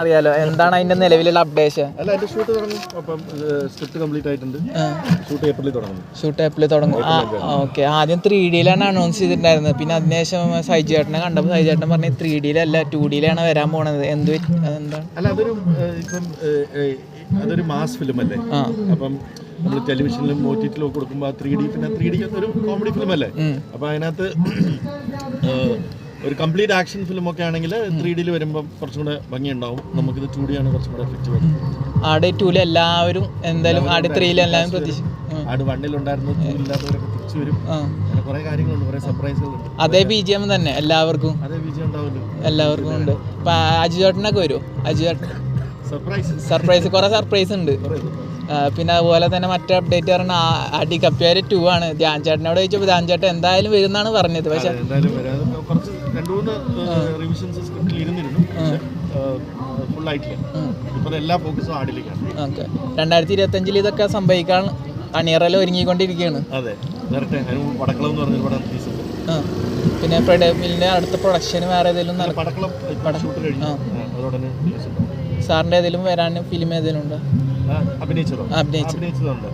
അറിയാലോ. എന്താണ് അതിന്റെ നിലവിലുള്ള അപ്ഡേഷൻ അല്ല ഷൂട്ട് തുടങ്ങും. അപ്പം സ്ക്രിപ്റ്റ് കംപ്ലീറ്റ് ആയിട്ടുണ്ട്. ഷൂട്ട് ഏപ്രിലിൽ തുടങ്ങും. ഷൂട്ട് ഏപ്രിലിൽ തുടങ്ങും. ഓക്കെ ആദ്യം ത്രീ ഡിയിലാണ് അനൗൺസ് ചെയ്തിട്ടുണ്ടായിരുന്നത്. പിന്നെ അതിനുശേഷം സൈജേട്ടനെ കണ്ടപ്പോൾ സൈജ് ചേട്ടൻ പറഞ്ഞ് ത്രീ ഡിയിലല്ല ടു ഡിയിലാണ് വരാൻ പോണത്. എന്ത് അല്ല അതൊരു ഇപ്പം മാസ് ഫിലിം അല്ലേ? അപ്പം നമ്മൾ ടെലിവിഷനിലും ഒ ടി ടിയിലും കൊടുക്കുമ്പോൾ ത്രീ ഡി പിന്നെ ത്രീ ഡി ഒരു കോമഡി ഫിലിം അല്ലേ? അപ്പം അതിനകത്ത് ഒരു കംപ്ലീറ്റ് ആക്ഷൻ ഫിലിം ഒക്കെ ആണെങ്കിൽ ത്രീ ഡിയിൽ വരുമ്പോൾ കുറച്ചും കൂടെ ഭംഗിയുണ്ടാവും. നമുക്കിത് ടു ഡി ആണ് കുറച്ചും കൂടെ എഫക്റ്റ് വരുന്നത്. ആടെ ടൂൽ എല്ലാവരും എന്തായാലും ആടെ ത്രീയിൽ എല്ലാവരും പ്രതീക്ഷിച്ചു. ആട് വണ്ണിലുണ്ടായിരുന്നു ഇല്ലാത്തവരൊക്കെ തിരിച്ചു വരും. അങ്ങനെ കുറേ കാര്യങ്ങളുണ്ട് കുറേ സർപ്രൈസുകളുണ്ട് അതേ ബി ജി എം തന്നെ എല്ലാവർക്കും. അതേ വിജയം ഉണ്ടാവുമല്ലോ. എല്ലാവർക്കും ഉണ്ട്. ഇപ്പൊ അജു ചേട്ടനൊക്കെ വരുമോ അജു ചേട്ടൻ. സർപ്രൈസ് സർപ്രൈസ് കുറെ സർപ്രൈസ് ഉണ്ട്. പിന്നെ അതുപോലെ തന്നെ മറ്റേ അപ്ഡേറ്റ് പറഞ്ഞ അടി കപ്പിയാര് ടു ആണ്. ധ്യാൻ ചേട്ടനോട് ചോദിച്ചപ്പോൾ ധ്യാൻ ചേട്ടൻ എന്തായാലും വരുന്നാണ് പറഞ്ഞത്. പക്ഷെ എന്തായാലും വരാം അത് കുറച്ച് രണ്ട് മൂന്ന് റിവിഷൻസ് സ്ക്രിപ്റ്റിൽ ഇരുന്നിരുന്നു പക്ഷേ ഫുൾ ആയിട്ടില്ല ഇപ്പോൾ എല്ലാ ഫോക്കസും ആടിലേക്കാണ് ഓക്കെ. രണ്ടായിരത്തി ഇരുപത്തഞ്ചിൽ ഇതൊക്കെ സംഭവിക്കാൻ അണിയറയിൽ ഒരുങ്ങിക്കൊണ്ടിരിക്കുകയാണ്. അതെ. വരട്ടെ. അതിന് പടക്കളം എന്ന് പറഞ്ഞൊരു പടം റിലീസ് പിന്നെ പ്രൊഡമിലിന്റെ അടുത്ത പ്രൊഡക്ഷൻ വേറെ ഏതെങ്കിലും നല്ല പടക്കളം ഷൂട്ട് കഴിഞ്ഞു. ആ, അതോടെ റിലീസ് ഉണ്ട്. സാറിന്റെ ഏതെങ്കിലും വരാൻ ഫിലിം ഏതെങ്കിലും ഉണ്ടോ? അഭിനയിച്ചതോ? അഭിനയിച്ചു. അഭിനയിച്ചതുണ്ട്.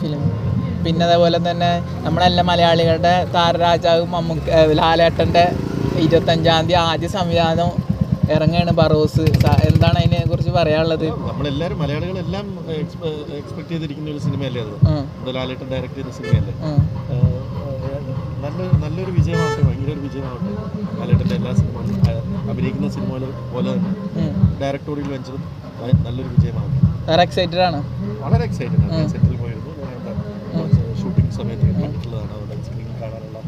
ഫിലിം പിന്നെ അതേപോലെ തന്നെ നമ്മളെല്ലാ മലയാളികളുടെ താരരാജാവ് മമ്മൂക്ക ലാലേട്ടന്റെ ഇരുപത്തഞ്ചാം തീയതി ആദ്യ സംവിധാനം ഇറങ്ങുകയാണ് ബറോസ്. എന്താണ് അതിനെ കുറിച്ച് പറയാനുള്ളത്? നമ്മളെല്ലാവരും മലയാളികളെല്ലാം എക്സ്പെക്ട് ചെയ്തിരിക്കുന്ന ഒരു സിനിമയല്ലേ അത്? ലാലേട്ടൻ ഡയറക്ട് ചെയ്ത സിനിമയല്ലേ? നല്ല നല്ലൊരു വിജയമാവട്ടെ ഭയങ്കര ഒരു വിജയമാവട്ടെ ലാലേട്ടന്റെ എല്ലാ സിനിമകളും അഭിനയിക്കുന്ന സിനിമകൾ പോലെ തന്നെ. ഡയറക്ടോറിയൽ വെഞ്ചറും നല്ലൊരു വിജയമാവട്ടെ. വേറെ എക്സൈറ്റഡ് ആണ്? വളരെ എക്സൈറ്റഡ് ആണ്. സെറ്റിൽ ഷൂട്ടിംഗ് സമയത്ത് കണ്ടിട്ടുള്ളതാണ് കാണാനുള്ള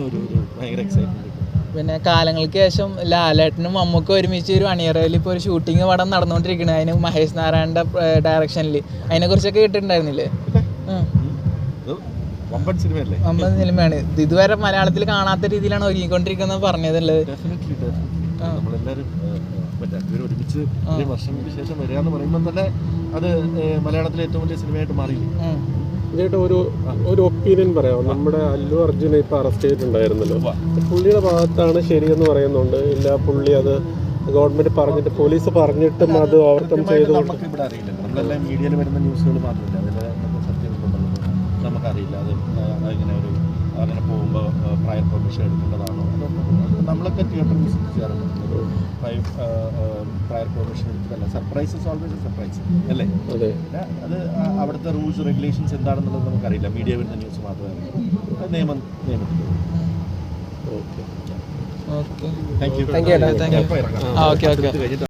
ഒരു ഒരു ഭയങ്കര എക്സൈറ്റ്മെന്റ് പിന്നെ കാലങ്ങൾക്ക് ശേഷം ലാലേട്ടനും അമ്മക്കും ഒരുമിച്ച് ഒരു അണിയറയിൽ ഇപ്പോൾ ഒരു ഷൂട്ടിംഗ് പടം നടന്നുകൊണ്ടിരിക്കുന്നത് അതിന് മഹേഷ് നാരായണന്റെ ഡയറക്ഷനിൽ അതിനെക്കുറിച്ചൊക്കെ ഉം. ഇത് വമ്പൻ സിനിമയല്ലേ അമ്പത് സിനിമയാണ് ഇത് ഇതുവരെ മലയാളത്തിൽ കാണാത്ത രീതിയിലാണ് ഒരുങ്ങിക്കൊണ്ടിരിക്കുന്നത് ഡെഫിനറ്റ്ലി നമ്മളെല്ലാവരും ഒരുമിച്ച് വർഷങ്ങൾക്ക് ശേഷം വരിക എന്ന് പറയുമ്പോൾ തന്നെ അത് മലയാളത്തിലെ ഏറ്റവും വലിയ സിനിമയായിട്ട് മാറിയില്ലേ. ചേട്ടാ ഒരു ഒരു ഒപ്പീനിയൻ പറയാം നമ്മുടെ അല്ലു അർജുനെ ഇപ്പൊ അറസ്റ്റ് ചെയ്തിട്ടുണ്ടായിരുന്നല്ലോ. പുള്ളിയുടെ ഭാഗത്താണ് ശരിയെന്ന് പറയുന്നുണ്ട്. ഇല്ല പുള്ളി അത് ഗവൺമെന്റ് പറഞ്ഞിട്ട് പോലീസ് പറഞ്ഞിട്ടും അത് ഓവർകം ചെയ്തു നമുക്ക് ഇവിടെ അറിയില്ല. നമ്മളെല്ലാം മീഡിയയിൽ വരുന്ന ന്യൂസുകൾ മാത്രമല്ല? സത്യം നമുക്കറിയില്ല. അത് അങ്ങനെ ഒരു അങ്ങനെ പോകുമ്പോൾ പ്രയർ പെർമിഷൻ എടുക്കേണ്ടതാണോ? നമ്മളൊക്കെ തിയേറ്റർ വിസിറ്റ് ചെയ്യാറുണ്ട്. പ്രയർ പെർമിഷൻ എടുത്തതല്ല സർപ്രൈസ് ഇസ് ഓൾവേസ് സർപ്രൈസ് അല്ലേ? അതെ. അവിടുത്തെ റൂൾസ് റെഗുലേഷൻസ് എന്താണെന്നുള്ളത് നമുക്കറിയില്ല. മീഡിയ വരുന്ന ന്യൂസ് മാത്രമേ അറിയൂ. അത് നിയമം നിയമത്തിൽ okay. Okay. Thank you thank you.